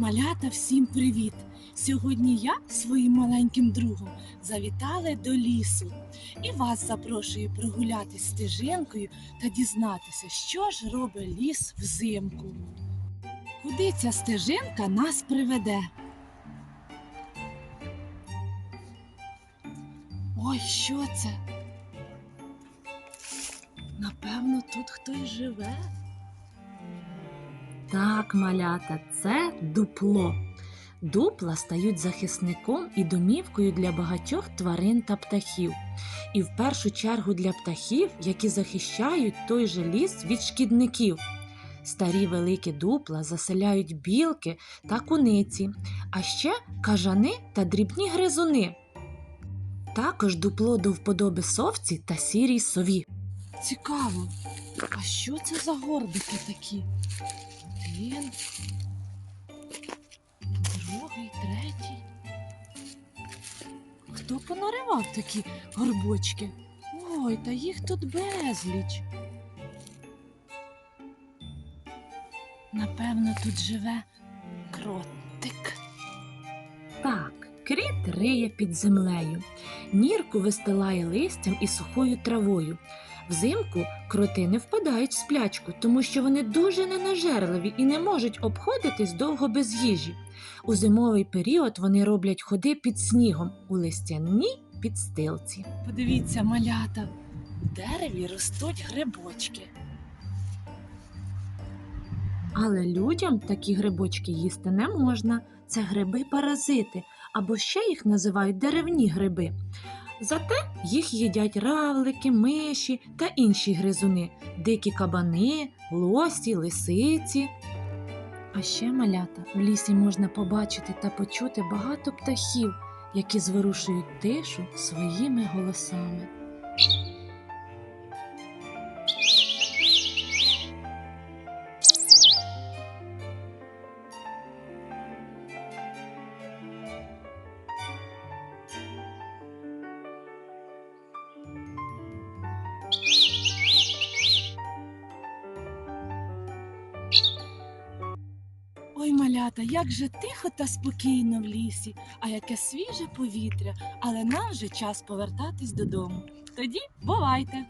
Малята, всім привіт! Сьогодні я своїм маленьким другом завітали до лісу і вас запрошую прогулятись стежинкою та дізнатися, що ж робить ліс взимку. Куди ця стежинка нас приведе? Ой, що це? Напевно, тут хтось живе. Так, малята, це дупло. Дупла стають захисником і домівкою для багатьох тварин та птахів. І в першу чергу для птахів, які захищають той же ліс від шкідників. Старі великі дупла заселяють білки та куниці, а ще кажани та дрібні гризуни. Також дупло до вподоби совці та сірій сові. Цікаво, а що це за горбики такі? Один, другий, третій. Хто понаривав такі горбочки? Ой, та їх тут безліч. Напевно, тут живе кротик. Так, кріт риє під землею, нірку вистилає листям і сухою травою. Взимку кроти не впадають в сплячку, тому що вони дуже ненажерливі і не можуть обходитись довго без їжі. У зимовий період вони роблять ходи під снігом у листяній підстилці. Подивіться, малята, в дереві ростуть грибочки. Але людям такі грибочки їсти не можна. Це гриби-паразити, або ще їх називають деревні гриби. Зате їх їдять равлики, миші та інші гризуни, дикі кабани, лосі, лисиці. А ще малята в лісі можна побачити та почути багато птахів, які зворушують тишу своїми голосами. Ой, малята, як же тихо та спокійно в лісі, а яке свіже повітря, але нам вже час повертатись додому. Тоді бувайте!